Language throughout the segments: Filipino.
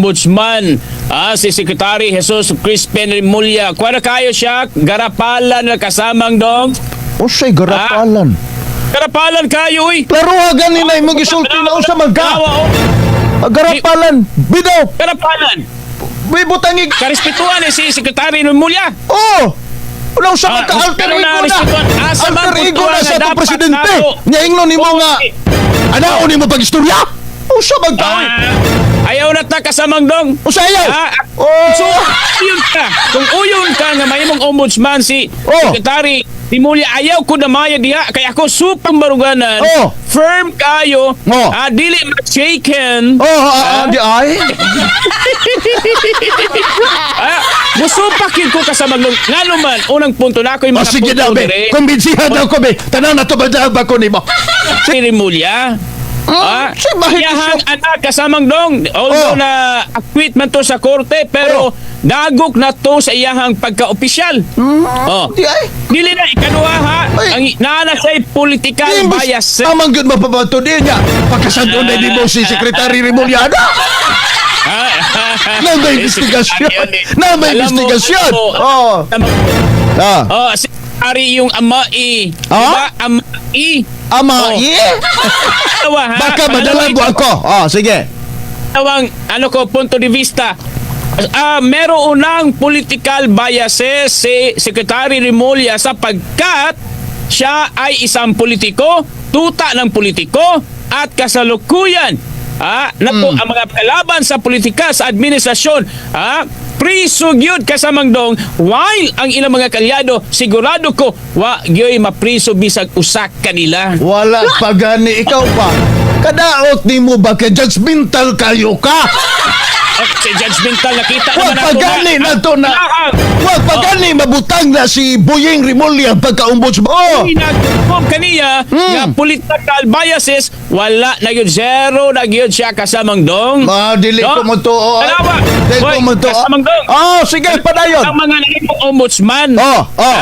Ombudsman ah, si Secretary Jesus Crispin Rimulya. Kuha na kayo siya, garapalan na kasamang dong. Usay garapalan. Garapalan kayo, uy! Klaro ha ganin na imong gisulti na. Tawa, oh. Ah, Garapalan. Bidaw. Garapalan! May butangig. Karespetuhan ni si Secretary Rimulya. Oh. Wala man Ah, ka alter ego na. man Alter ego na sa presidente. Nya ingnon nimo nga. Okay. Anaon nimo pag-istorya? Usa ka. oy. Ah, ayaw na ta kasamang dong. Usa ayaw. Ah, Oh. So, uyon ka. Kung uyon ka nga may mong ombudsman si Oh. Secretary Dimulya, ayaw ko na maya diha. Kaya ako supang baruganan. Oh. Firm kayo. Oh. Ah, dili ma-shaken. Oh, ah, ah, di ay. Ah, musupak yun ko kasamang dong. Nga naman, unang punto na ako yung Oh, mga sige punto daw, be. dire. Kumbinsihan daw ko, be. Tanan na to ba ko nimo? Si Rimulya. Ah, siya. anak kasamang dong. Oh. Although na acquit man to sa korte, pero dagok na to sa iyahang pagka-opisyal. Oh. Di ay. Dili na ikaduha ha. Ay. Ang naana sa political bias. Amang good mapabato din niya. Pagkasando na di mo si Secretary Remuliana. Na may investigasyon. Na may investigasyon. Oh. Ah. Oh, si Ari yung ama i. Ah? Diba? Ama i. Ama, Oh. yeah. Pangalawa, ha? Baka Pangalawa, madalang mo ako. Oh, sige. Tawang ano ko punto de vista. Ah, meron unang political biases si Secretary Rimulya sapagkat siya ay isang politiko, tuta ng politiko at kasalukuyan ah, na po ang mga kalaban sa politika sa administrasyon ah, prisugyod kasamang dong while ang ilang mga kalyado sigurado ko wa gyoy mapriso bisag usak kanila Wala pa gani ikaw pa. Kadaot ni mo ba kay judgmental kayo ka? Okay, judgmental nakita naman pa ako gani na to na. Wag pa gani mabutang na si Boyeng Rimulya pagka-ombudsman. Oh. Pinag-confirm kaniya Hmm. nga political biases wala na yun zero na yun siya kasamang dong Ma, dili ko mo to. oh. Dili ko mo to. kasamang dong Oh, sige, padayon. ang mga nahimong ombudsman Oh, oh.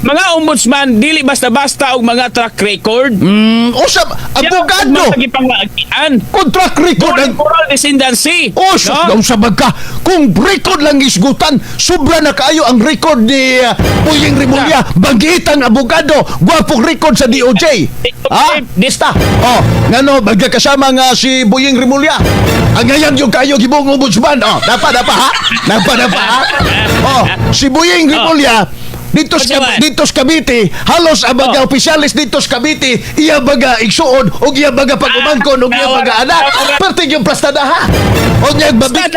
Mga ombudsman dili basta-basta og mga track record Mm, usap, abogado. Mga panglagian Contract record ang moral descendancy Oh, no? sa ka. Kung record lang isgutan, sobra na kayo ang record ni uh, Puyeng Rimulya. Bagitan abogado, gwapong record sa DOJ. Ha? Dista. Oh, ngano, bagya kasama nga si Buyeng Rimulya. Ang ngayon yung kayo gibong ombudsman. Oh, dapa, dapa ha? Dapa, dapa ha? Oh, si Buyeng Rimulya, dito sa, dito sa Cavite, halos ang mga Oh. opisyalis dito sa Cavite, iya baga igsuon, o iya baga pagumangkon, o iya Ah, baga tawag- Parte yung plastada ha. O niya babik.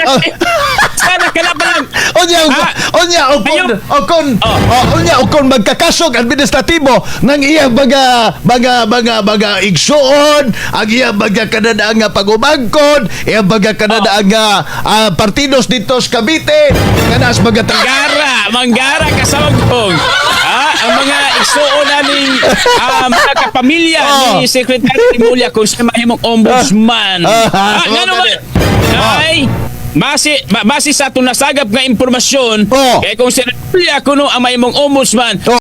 Sana, ka na pa lang. O niya, Ah, o niya, o kon, ayun. o kon, Oh. o niya, o kon magkakasog administratibo ng iya baga, baga, baga, baga igsuon, ang iya baga kanada nga pagumangkon, iya baga kanada nga ah, partidos dito sa Cavite, kanas baga Manggara, manggara kasawagong. Ah, ang mga isuon namin ah, mga kapamilya Oh. ni Secretary Mulya kung siya mahimong ombudsman. Ah. Ah, Ah, nga naman. Ay, base, ba- base sa tunasagap nga impormasyon, Oh. kaya kung si Mulya kuno ang mahimong ombudsman, Oh.